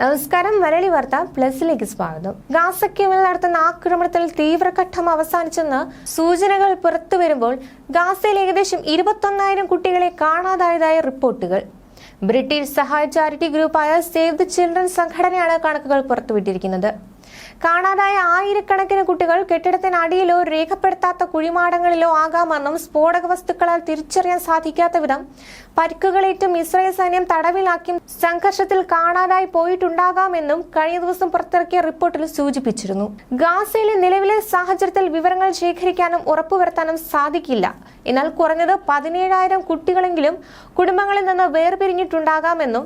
നമസ്കാരം വരളി വാർത്ത പ്ലസിലേക്ക് സ്വാഗതം. ഗാസയ്ക്കുമേൽ നടത്തുന്ന ആക്രമണത്തിൽ തീവ്രഘട്ടം അവസാനിച്ചെന്ന് സൂചനകൾ പുറത്തു വരുമ്പോൾ ഗാസയിൽ ഏകദേശം ഇരുപത്തൊന്നായിരം കുട്ടികളെ കാണാതായതായ റിപ്പോർട്ടുകൾ. ബ്രിട്ടീഷ് സഹായ ചാരിറ്റി ഗ്രൂപ്പായ സേവ് ദി ചിൽഡ്രൻ സംഘടനയാണ് കണക്കുകൾ പുറത്തുവിട്ടിരിക്കുന്നത്. കാണാതായ ആയിരക്കണക്കിന് കുട്ടികൾ കെട്ടിടത്തിനടിയിലോ രേഖപ്പെടുത്താത്ത കുഴിമാടങ്ങളിലോ ആകാമെന്നും സ്ഫോടക വസ്തുക്കളാൽ തിരിച്ചറിയാൻ സാധിക്കാത്ത വിധം പരിക്കുകളേറ്റും ഇസ്രായേൽ സൈന്യം തടവിലാക്കിയും സംഘർഷത്തിൽ കാണാതായി പോയിട്ടുണ്ടാകാമെന്നും കഴിഞ്ഞ ദിവസം പുറത്തിറക്കിയ റിപ്പോർട്ടിൽ സൂചിപ്പിച്ചിരുന്നു. ഗാസയിലെ നിലവിലെ സാഹചര്യത്തിൽ വിവരങ്ങൾ ശേഖരിക്കാനും ഉറപ്പുവരുത്താനും സാധിക്കില്ല. എന്നാൽ കുറഞ്ഞത് പതിനേഴായിരം കുട്ടികളെങ്കിലും കുടുംബങ്ങളിൽ നിന്ന് വേർപിരിഞ്ഞിട്ടുണ്ടാകാമെന്നും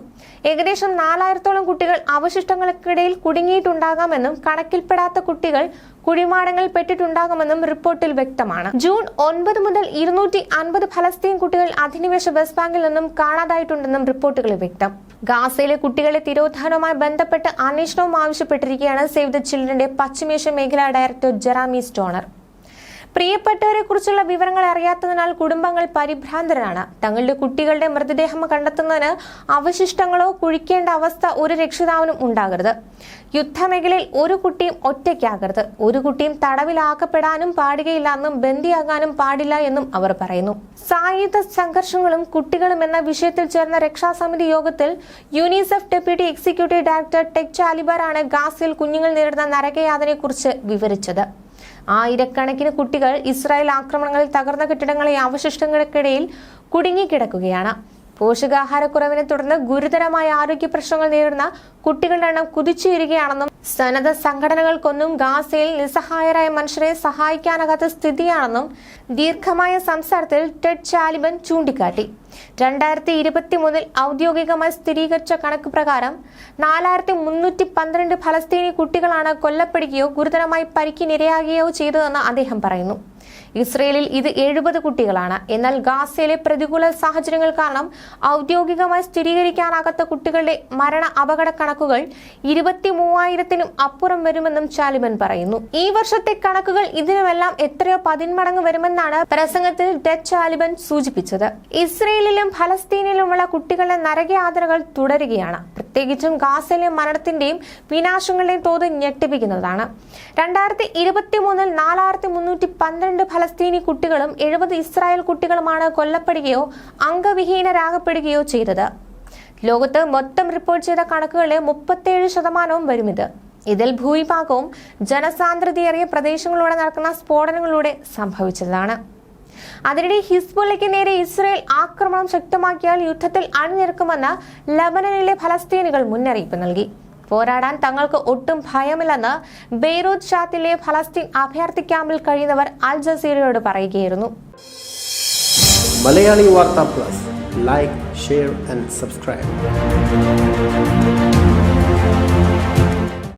ഏകദേശം നാലായിരത്തോളം കുട്ടികൾ അവശിഷ്ടങ്ങൾക്കിടയിൽ കുടുങ്ങിയിട്ടുണ്ടാകാമെന്നും കണക്കിൽപ്പെടാത്ത കുട്ടികൾ കുഴിമാടങ്ങൾ പെട്ടിട്ടുണ്ടാകുമെന്നും റിപ്പോർട്ടിൽ വ്യക്തമാണ്. ജൂൺ ഒൻപത് മുതൽ ഇരുന്നൂറ്റി അൻപത് ഫലസ്തീൻ കുട്ടികൾ അധിനിവേശ വെസ്റ്റ് ബാങ്കിൽ നിന്നും കാണാതായിട്ടുണ്ടെന്നും റിപ്പോർട്ടുകൾ വ്യക്തം. ഗാസയിലെ കുട്ടികളെ തിരോധാനവുമായി ബന്ധപ്പെട്ട് അന്വേഷണവും ആവശ്യപ്പെട്ടിരിക്കുകയാണ് സേവ് ദ ചിൽഡ്രന്റെ പശ്ചിമേഷ്യ മേഖലാ ഡയറക്ടർ ജെറാമി സ്റ്റോണർ. പ്രിയപ്പെട്ടവരെ കുറിച്ചുള്ള വിവരങ്ങൾ അറിയാത്തതിനാൽ കുടുംബങ്ങൾ പരിഭ്രാന്തരാണ്. തങ്ങളുടെ കുട്ടികളുടെ മൃതദേഹം കണ്ടെത്തുന്നതിന് അവശിഷ്ടങ്ങളോ കുഴിക്കേണ്ട അവസ്ഥ ഒരു രക്ഷിതാവിനും ഉണ്ടാകരുത്. യുദ്ധമേഖലയിൽ ഒരു കുട്ടിയും ഒറ്റയ്ക്കാകരുത്. ഒരു കുട്ടിയും തടവിലാക്കപ്പെടാനും പാടുകയില്ല എന്നും ബന്ദിയാകാനും പാടില്ല എന്നും അവർ പറയുന്നു. സായുധ സംഘർഷങ്ങളും കുട്ടികളും എന്ന വിഷയത്തിൽ ചേർന്ന രക്ഷാസമിതി യോഗത്തിൽ UNICEF deputy executive director Ted ചാലിബാറാണ് ഗാസിൽ കുഞ്ഞുങ്ങൾ നേരിടുന്ന നരകയാതനയെക്കുറിച്ച് വിവരിച്ചത്. ആയിരക്കണക്കിന് കുട്ടികൾ ഇസ്രായേൽ ആക്രമണങ്ങളിൽ തകർന്ന കെട്ടിടങ്ങളെ അവശിഷ്ടങ്ങൾക്കിടയിൽ കുടുങ്ങിക്കിടക്കുകയാണ്. പോഷകാഹാരക്കുറവിനെ തുടർന്ന് ഗുരുതരമായ ആരോഗ്യ പ്രശ്നങ്ങൾ നേരിടുന്ന കുട്ടികളുടെ എണ്ണം കുതിച്ചുയരുകയാണെന്നും സന്നദ്ധ സംഘടനകൾക്കൊന്നും ഗാസയിൽ നിസ്സഹായരായ മനുഷ്യരെ സഹായിക്കാനാകാത്ത സ്ഥിതിയാണെന്നും ദീർഘമായ സംസാരത്തിൽ ടെഡ് ചാലിബൻ ചൂണ്ടിക്കാട്ടി. രണ്ടായിരത്തി ഇരുപത്തി മൂന്നിൽ ഔദ്യോഗികമായി സ്ഥിരീകരിച്ച കണക്ക് പ്രകാരം നാലായിരത്തി മുന്നൂറ്റി പന്ത്രണ്ട് ഫലസ്തീനി കുട്ടികളാണ് കൊല്ലപ്പെടുകയോ ഗുരുതരമായി പരിക്കിനിരയാകുകയോ ചെയ്തതെന്ന് അദ്ദേഹം പറയുന്നു. ഇസ്രയേലിൽ ഇത് എഴുപത് കുട്ടികളാണ്. എന്നാൽ ഗാസയിലെ പ്രതികൂല സാഹചര്യങ്ങൾ കാരണം ഔദ്യോഗികമായി സ്ഥിരീകരിക്കാനാകാത്ത കുട്ടികളുടെ മരണ അപകട കണക്കുകൾ ഇരുപത്തി മൂവായിരത്തിനും അപ്പുറം വരുമെന്നും ചാലിമൻ പറയുന്നു. ഈ വർഷത്തെ കണക്കുകൾ ഇതിനുമെല്ലാം എത്രയോ പതിന്മടങ്ങ് വരുമെന്നാണ് പ്രസംഗത്തിൽ ഡെറ്റ് ചാലിബൻ സൂചിപ്പിച്ചത്. ഇസ്രയേലിലും ഫലസ്തീനിലുമുള്ള കുട്ടികളുടെ നരകയാതനകൾ തുടരുകയാണ്. പ്രത്യേകിച്ചും ഗാസയിലെ മരണത്തിന്റെയും വിനാശങ്ങളുടെയും തോത് ഞെട്ടിപ്പിക്കുന്നതാണ്. രണ്ടായിരത്തി ഇരുപത്തി മൂന്നിൽ നാലായിരത്തി മുന്നൂറ്റി പന്ത്രണ്ട് ഫലസ്തീനി കുട്ടികളും എഴുപത് ഇസ്രായേൽ കുട്ടികളുമാണ് കൊല്ലപ്പെടുകയോ അംഗവിഹീനരാകപ്പെടുകയോ ചെയ്തത്. ലോകത്ത് മൊത്തം റിപ്പോർട്ട് ചെയ്ത കണക്കുകളിലെ മുപ്പത്തേഴ് ശതമാനവും വരും ഇത് ഇതിൽ ഭൂരിഭാഗവും ജനസാന്ദ്രതയേറിയ പ്രദേശങ്ങളിലൂടെ നടക്കുന്ന സ്ഫോടനങ്ങളിലൂടെ സംഭവിച്ചതാണ്. അതിനിടെ ഹിസ്ബുള്ളയ്ക്ക് നേരെ ഇസ്രയേൽ ആക്രമണം ശക്തമാക്കിയാൽ യുദ്ധത്തിൽ അണിനിരക്കുമെന്ന് ലബനനിലെ ഫലസ്തീനുകൾ മുന്നറിയിപ്പ് നൽകി. പോരാടാൻ തങ്ങൾക്ക് ഒട്ടും ഭയമില്ലെന്ന് ബെയ്റൂത്ത് ഷാത്തിലെ ഫലസ്തീൻ അഭയാർത്ഥി ക്യാമ്പിൽ കഴിയുന്നവർ അൽ ജസീറയോട് പറയുകയായിരുന്നു. മലയാളി വാർത്താ plus. Like share and subscribe